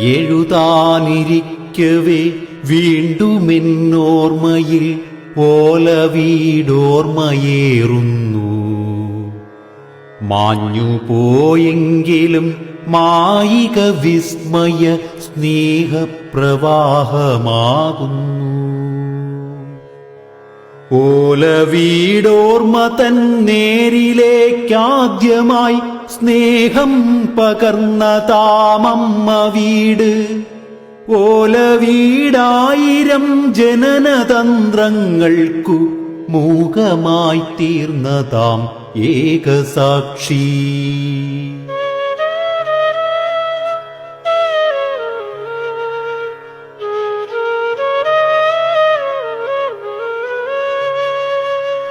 എഴുതാനിരിക്കവേ വീണ്ടുമെന്നോർമ്മയിൽ ഓല വീടോർമ്മയേറുന്നു മാഞ്ഞു പോയെങ്കിലും മായിക വിസ്മയ സ്നേഹപ്രവാഹമാകുന്നു. ഓല വീടോർമ്മ തൻ നേരിലേക്കാദ്യമായി സ്നേഹം പകർന്ന താമമ്മ വീട്. ഓല വീടായിരം ജനനതന്ത്രങ്ങൾക്കു മൂകമായി തീർന്നതാം ഏകസാക്ഷി.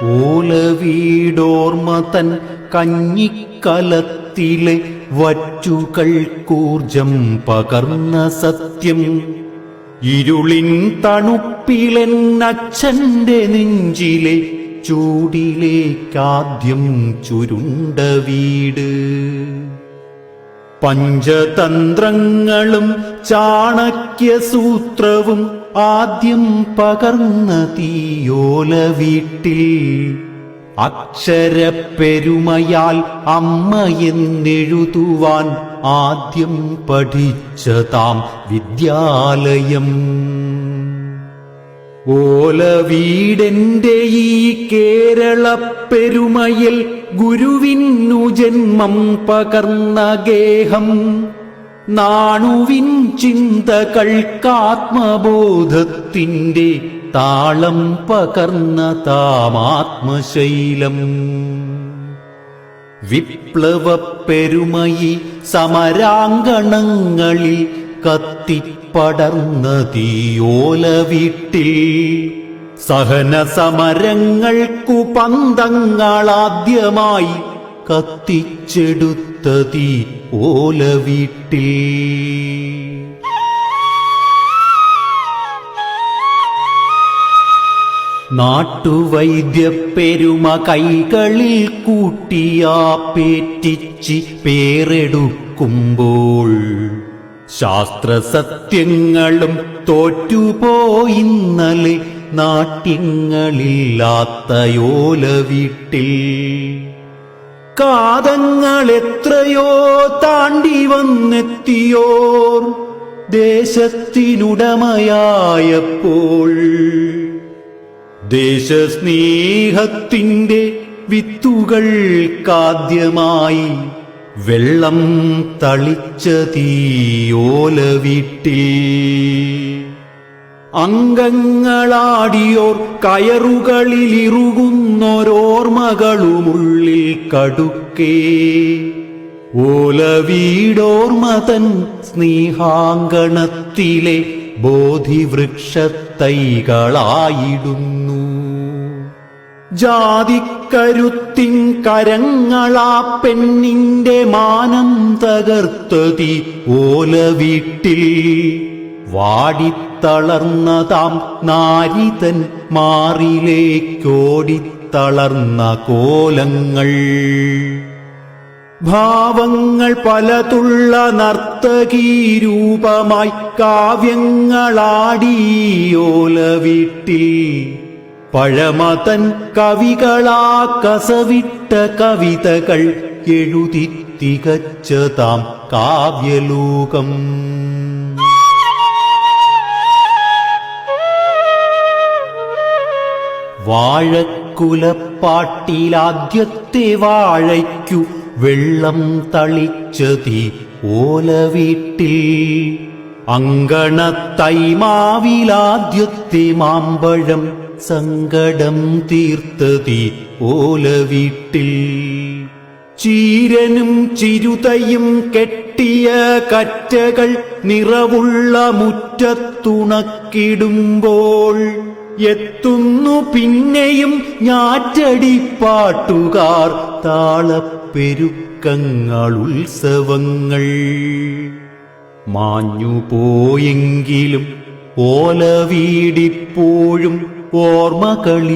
ഓല വീടോർമ്മ തൻ കഞ്ഞിക്കലത്തിലെ വറ്റുകൾക്കൂർജം പകർന്ന സത്യം. ഇരുളിൻ തണുപ്പിലെൻ അച്ഛന്റെ നെഞ്ചിലെ ചൂടിലേക്കാദ്യം ചുരുണ്ട വീട്. പഞ്ചതന്ത്രങ്ങളും ചാണക്യസൂത്രവും ആദ്യം പകർന്ന തീയോല വീട്ടിൽ അക്ഷരപ്പെരുമയാൽ അമ്മ എന്നെഴുതുവാൻ ആദ്യം പഠിച്ചതാം വിദ്യാലയം. ഓല വീടെന്റെ ഈ കേരളപ്പെരുമയിൽ ഗുരുവിന്നു ജന്മം പകർന്ന ഗേഹം. നാണുവിൻ ചിന്തകൾക്കാത്മബോധത്തിന്റെ താളം പകർന്ന താമാത്മശൈലം. വിപ്ലവപ്പെരുമയി സമരാങ്കണങ്ങളിൽ കത്തിപ്പടർന്ന തീയോല വീട്ടിൽ സഹന സമരങ്ങൾക്കു പന്തങ്ങളാദ്യമായി കത്തിച്ചെടുത്ത തീ ഓല വീട്ടിൽ നാട്ടുവൈദ്യപ്പെരുമ കൈകളിൽ കൂട്ടിയാ പേറ്റിച്ച് പേരെടുക്കുമ്പോൾ ശാസ്ത്രസത്യങ്ങളും തോറ്റുപോയിന്നലെ നാട്യങ്ങളില്ലാത്തയോല വീട്ടിൽ കാതങ്ങൾ എത്രയോ താണ്ടി വന്നെത്തിയോർ ദേശത്തിനുടമയായപ്പോൾ. ദേശസ്നേഹത്തിന്റെ വിത്തുകൾ കാദ്യമായി വെള്ളം തളിച്ച തീയോല വീട്ടിൽ അംഗങ്ങളാടിയോർ കയറുകളിലിറുകുന്നൊരോർമകളുമുള്ളിൽ കടുക്കേ. ഓല വീടോർമതൻ തൻ സ്നേഹാങ്കണത്തിലെ ബോധിവൃക്ഷത്തൈകളായിടുന്നു. ജാതിക്കരുത്തിൻ കരങ്ങളാ പെണ്ണിന്റെ മാനം തകർത്തതി ഓല വീട്ടിൽ വാടിത്തളർന്നതാം നാരിതൻ മാറിലേക്കോടിത്തളർന്ന കോലങ്ങൾ. ഭാവങ്ങൾ പലതുള്ള നർത്തകീരൂപമായി കാവ്യങ്ങളാടിയോല വീട്ടിൽ പഴമതൻ കവികളാ കസവിട്ട കവിതകൾ എഴുതി തികച്ചതാം കാവ്യലോകം. വാഴക്കുലപ്പാട്ടിലാദ്യത്തെ വാഴയ്ക്കു വെള്ളം തളിച്ചതി ഓല വീട്ടിൽ അങ്കണത്തൈമാവിലാദ്യത്തെ മാമ്പഴം സങ്കടം തീർത്തതി ഓല വീട്ടിൽ ചീരനും ചിരുതയും കെട്ടിയ കറ്റകൾ നിറവുള്ള മുറ്റത്തുണക്കിടുമ്പോൾ എത്തുന്നു പിന്നെയും ഞാറ്റടിപ്പാട്ടുകാർ താളപ്പെരുക്കങ്ങൾ ഉത്സവങ്ങൾ. മാഞ്ഞു പോയെങ്കിലും ഓല വീടിപ്പോഴും ഓർമ്മകളി